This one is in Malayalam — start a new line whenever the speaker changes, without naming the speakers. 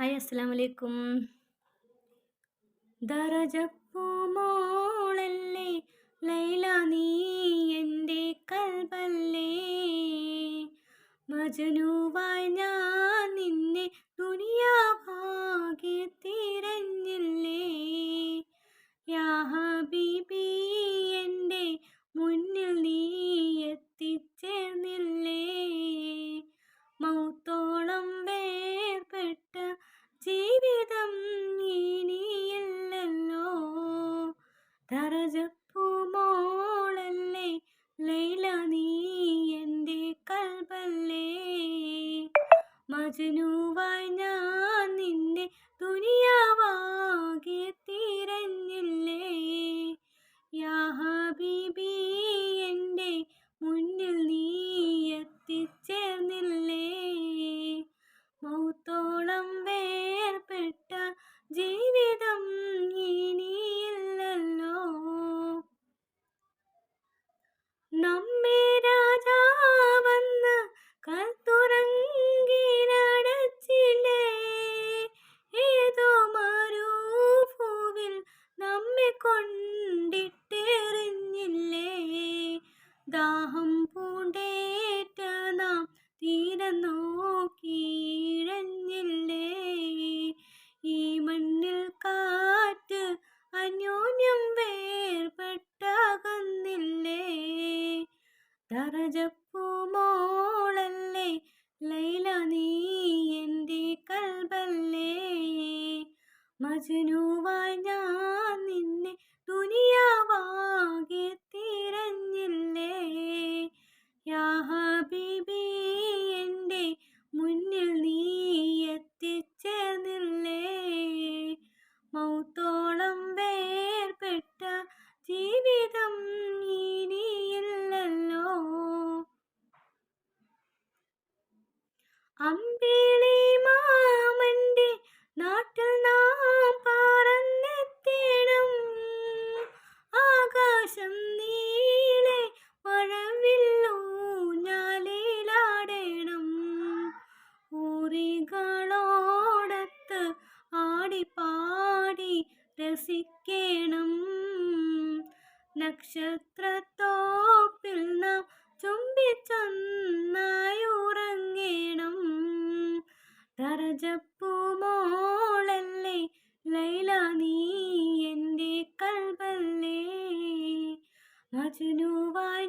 ഹായ് അസ്സലാം വലൈക്കും ദറജപ്പൂമോളല്ലേ ലൈല നീ എന്റെ കൽബല്ലേ. മജനുവായി ഞാൻ നിന്നെ ദുനിയാഭാഗ്യ തിരഞ്ഞില്ലേ. ദറജപ്പൂമോളല്ലേ ലൈല നീ എന്റെ കൽബല്ലേ മജനുവായി നമ്മെ ദറജപ്പൂമോളല്ലേ ലൈല നീ എന്റെ കൽബല്ലേ? മജനുവായി ഞാൻ നിന്നെ ദുനിയാവാകെ തിരഞ്ഞില്ലേ? യാ ഹബീബി എന്റെ മുന്നിൽ നീ എത്തിച്ചേർന്നില്ലേ? മൗത്തോളം വേർപെട്ട ജീവിതം ഊറികളോടത്ത് ആടിപ്പാടി രസിക്കണം. നക്ഷത്രത്തോപ്പിൽ നാം ചുംബിച്ചൊന്നായി ഉറങ്ങണം തറജപ്പുമോളല്ലേ ലൈല നീ എന്റെ കൽവല്ലേ. മജനുവായി